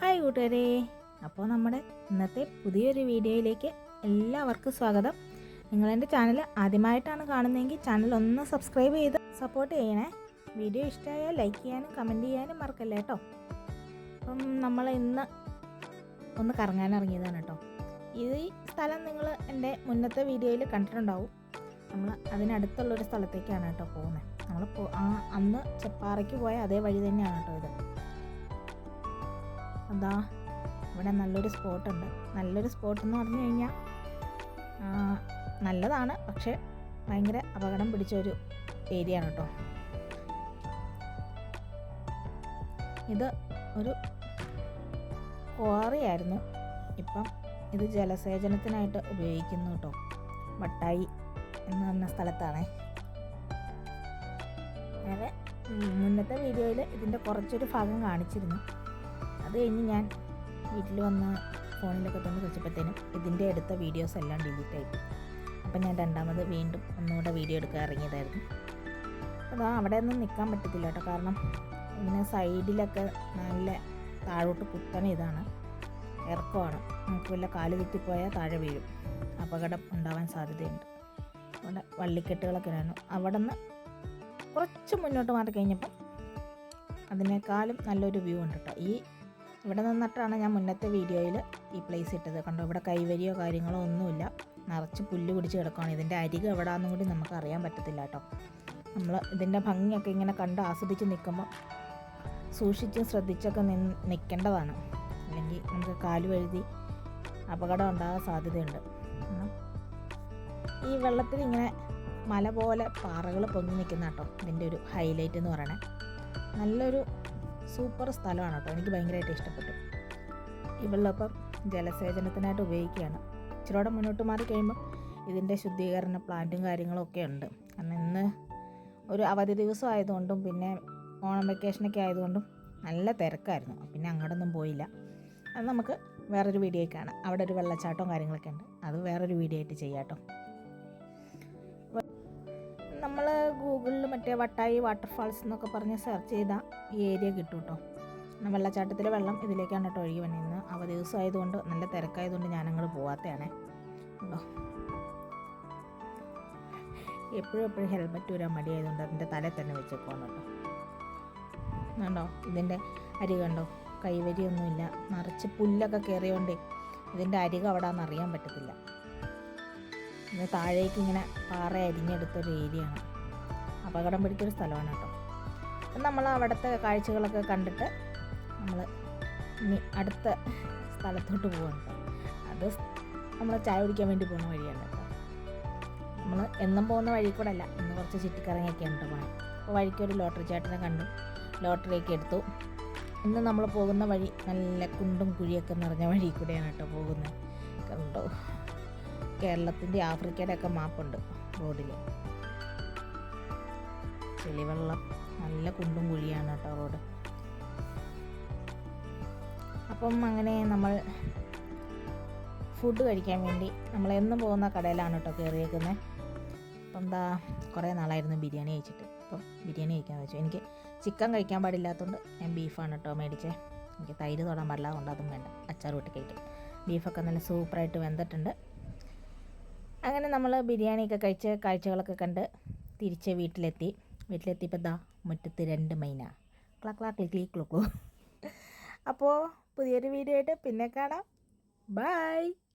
Hi കൂട്ടുകാരെ. അപ്പോൾ നമ്മുടെ ഇന്നത്തെ പുതിയൊരു വീഡിയോയിലേക്ക് എല്ലാവർക്കും സ്വാഗതം. നിങ്ങൾ എന്റെ ചാനൽ ആദ്യമായിട്ടാണ് കാണുന്നതെങ്കിൽ ചാനൽ ഒന്ന് സബ്സ്ക്രൈബ് ചെയ്ത് സപ്പോർട്ട് ചെയ്യണേ. വീഡിയോ ഇഷ്ടമായാൽ ലൈക്ക് ചെയ്യാനും കമന്റ് ചെയ്യാനും മറക്കല്ലേ കേട്ടോ. അപ്പം നമ്മൾ ഇന്ന് ഒന്ന് കറങ്ങാൻ ഇറങ്ങിയതാണ് കേട്ടോ. ഈ സ്ഥലം നിങ്ങൾ എന്റെ മുന്നത്തെ വീഡിയോയിൽ കണ്ടിട്ടുണ്ടാവും. നമ്മൾ അതിനടുത്തുള്ളൊരു സ്ഥലത്തേക്കാണ് കേട്ടോ പോകുന്നത്. നമ്മൾ അന്ന് ചെപ്പാറയ്ക്ക് പോയ അതേ വഴി തന്നെയാണ് കേട്ടോ ഇത്. അതാ ഇവിടെ നല്ലൊരു സ്പോട്ടുണ്ട്. നല്ലൊരു സ്പോട്ട് എന്ന് പറഞ്ഞു കഴിഞ്ഞാൽ നല്ലതാണ് പക്ഷേ ഭയങ്കര അപകടം പിടിച്ച ഒരു ഏരിയ ആണ് കേട്ടോ. ഇത് ഒരു ക്വാറിയായിരുന്നു. ഇപ്പം ഇത് ജലസേചനത്തിനായിട്ട് ഉപയോഗിക്കുന്നു കേട്ടോ. വട്ടായി എന്ന് പറഞ്ഞ സ്ഥലത്താണ്. വേറെ മുന്നത്തെ വീഡിയോയിൽ ഇതിന്റെ കുറച്ചൊരു ഭാഗം കാണിച്ചിരുന്നു. അത് കഴിഞ്ഞ് ഞാൻ വീട്ടിൽ വന്ന് ഫോണിലൊക്കെ തന്നെ വെച്ചപ്പോഴത്തേനും ഇതിന്റെ അടുത്ത വീഡിയോസ് എല്ലാം ഡിലീറ്റ് ആയി. അപ്പം ഞാൻ രണ്ടാമത് വീണ്ടും ഒന്നുകൂടെ വീഡിയോ എടുക്കാൻ ഇറങ്ങിയതായിരുന്നു. അപ്പോൾ അവിടെ ഒന്നും നിൽക്കാൻ പറ്റത്തില്ല കേട്ടോ. കാരണം ഇങ്ങനെ സൈഡിലൊക്കെ നല്ല താഴോട്ട് കുത്തണ ഇതാണ്. ഇറക്കമാണ്. നമുക്ക് വല്ല കാൽ തെറ്റിപ്പോയാൽ താഴെ വീഴും. അപകടം ഉണ്ടാവാൻ സാധ്യതയുണ്ട്. അവിടെ വള്ളിക്കെട്ടുകളൊക്കെ ഉണ്ടായിരുന്നു അവിടെ നിന്ന് കുറച്ച് മുന്നോട്ട് മാറി കഴിഞ്ഞപ്പം അതിനേക്കാളും നല്ലൊരു വ്യൂ ഉണ്ട് കേട്ടോ. ഈ ഇവിടെ നിന്നിട്ടാണ് ഞാൻ മുന്നത്തെ വീഡിയോയിൽ ഈ പ്ലേസ് ഇട്ടത്. കണ്ടോ ഇവിടെ കൈവരിയോ കാര്യങ്ങളോ ഒന്നുമില്ല. നിറച്ച് പുല്ല് പിടിച്ച് കിടക്കുകയാണ് ഇതിന്റെ അരികെ എവിടെയാണെന്നും കൂടി നമുക്ക് അറിയാൻ പറ്റത്തില്ല കേട്ടോ. നമ്മൾ ഇതിന്റെ ഭംഗിയൊക്കെ ഇങ്ങനെ കണ്ട് ആസ്വദിച്ച് നിൽക്കുമ്പോൾ സൂക്ഷിച്ചും ശ്രദ്ധിച്ചൊക്കെ നിന്ന് നിൽക്കേണ്ടതാണ്. അല്ലെങ്കിൽ നമുക്ക് കാൽ വഴുതി അപകടം ഉണ്ടാകാൻ സാധ്യതയുണ്ട്. ഈ വെള്ളത്തിൽ ഇങ്ങനെ മല പോലെ പാറകൾ പൊങ്ങി നിൽക്കുന്ന കേട്ടോ. ഇതിന്റെ ഒരു ഹൈലൈറ്റ് എന്ന് പറയണേ. നല്ലൊരു സൂപ്പർ സ്ഥലമാണ് കേട്ടോ. എനിക്ക് ഭയങ്കരമായിട്ട് ഇഷ്ടപ്പെട്ടു. ഈ വെള്ളം ഇപ്പം ജലസേചനത്തിനായിട്ട് ഉപയോഗിക്കുകയാണ്. ഇച്ചിരൂടെ മുന്നോട്ട് മാറി കഴിയുമ്പോൾ ഇതിന്റെ ശുദ്ധീകരണ പ്ലാന്റും കാര്യങ്ങളും ഒക്കെ ഉണ്ട്. കാരണം ഇന്ന് ഒരു അവധി ദിവസം ആയതുകൊണ്ടും പിന്നെ ഓണം വെക്കേഷനൊക്കെ ആയതുകൊണ്ടും നല്ല തിരക്കായിരുന്നു. പിന്നെ അങ്ങോട്ടൊന്നും പോയില്ല. അത് നമുക്ക് വേറൊരു വീഡിയോ കാണാം. അവിടെ ഒരു വെള്ളച്ചാട്ടവും കാര്യങ്ങളൊക്കെ ഉണ്ട്. അത് വേറൊരു വീഡിയോ ആയിട്ട് ചെയ്യാം കേട്ടോ. നമ്മൾ ഗൂഗിളിൽ മറ്റേ വട്ടായി വാട്ടർഫാൾസ് എന്നൊക്കെ പറഞ്ഞ് സെർച്ച് ചെയ്ത ഈ ഏരിയ കിട്ടും കേട്ടോ വെള്ളച്ചാട്ടത്തിലെ വെള്ളം ഇതിലേക്കാണ് കേട്ടോ ഒഴുകി വന്നിരുന്നത്. അവ ദിവസമായതുകൊണ്ട് നല്ല തിരക്കായതുകൊണ്ട് ഞാൻ അങ്ങോട്ട് പോവാത്തതാണ് കേട്ടോ എപ്പോഴും എപ്പോഴും ഹെൽമെറ്റ് വരാൻ മടിയായതുകൊണ്ട് അതിന്റെ തലയിൽ തന്നെ വെച്ചേക്കോണം കേട്ടോ കണ്ടോ? ഇതിന്റെ അരി കണ്ടോ? കൈവരിയൊന്നുമില്ല. നിറച്ച് പുല്ലൊക്കെ കയറിയോണ്ടേ ഇതിന്റെ അരിക അവിടെ അറിയാൻ പറ്റത്തില്ല. താഴേക്ക് ഇങ്ങനെ പാറ അരിഞ്ഞെടുത്തൊരു ഏരിയയാണ് അപകടം പിടിച്ചൊരു സ്ഥലമാണ് കേട്ടോ. നമ്മൾ അവിടുത്തെ കാഴ്ചകളൊക്കെ കണ്ടിട്ട് നമ്മൾ ഇനി അടുത്ത സ്ഥലത്തോട്ട് പോകണം അത് നമ്മൾ ചായ കുടിക്കാൻ വേണ്ടി പോകുന്ന വഴിയാണ് കേട്ടോ. നമ്മൾ എന്നും പോകുന്ന വഴി കൂടെ അല്ല ഇന്ന് കുറച്ച് ചുറ്റിക്കറങ്ങിയൊക്കെ ഉണ്ട് അപ്പോൾ വഴിക്ക് ഒരു ലോട്ടറി ചേട്ടനെ കണ്ടു. ലോട്ടറിയൊക്കെ എടുത്തു. ഇന്ന് നമ്മൾ പോകുന്ന വഴി നല്ല കുണ്ടും കുഴിയൊക്കെ നിറഞ്ഞ വഴി കൂടെയാണ് കേട്ടോ പോകുന്നത്. കണ്ടോ? കേരളത്തിന്റെ ആഫ്രിക്കയുടെ ഒക്കെ മാപ്പുണ്ട് റോഡിൽ ചെളിവെള്ളം. നല്ല കുണ്ടും കുഴിയാണ് കേട്ടോ റോഡ്. അപ്പം അങ്ങനെ നമ്മൾ ഫുഡ് കഴിക്കാൻ വേണ്ടി നമ്മൾ എന്നും പോകുന്ന കടയിലാണ് കേട്ടോ കയറിയേക്കുന്നത് അപ്പം എന്താ കുറേ നാളായിരുന്നു ബിരിയാണി കഴിച്ചിട്ട്. അപ്പം ബിരിയാണി കഴിക്കാൻ വെച്ചു. എനിക്ക് ചിക്കൻ കഴിക്കാൻ പാടില്ലാത്തതുകൊണ്ട് ഞാൻ ബീഫാണ് കേട്ടോ മേടിച്ചേ. എനിക്ക് തൈര് തൊടാൻ പാടില്ല അതുകൊണ്ട് അതും വേണ്ട. അച്ചാർ വിട്ട് കഴിക്കും ബീഫൊക്കെ നല്ല സൂപ്പറായിട്ട് വെന്തിട്ടുണ്ട്. അങ്ങനെ നമ്മൾ ബിരിയാണിയൊക്കെ കഴിച്ച് കാഴ്ചകളൊക്കെ കണ്ട് തിരിച്ച് വീട്ടിലെത്തി. വീട്ടിലെത്തിയപ്പോൾ ദാ മുറ്റത്ത് രണ്ട് മൈന. ക്ലാ ക്ലി ക്ലി ക്ലു അപ്പോൾ പുതിയൊരു വീഡിയോ ആയിട്ട് പിന്നെ കാണാം. ബൈ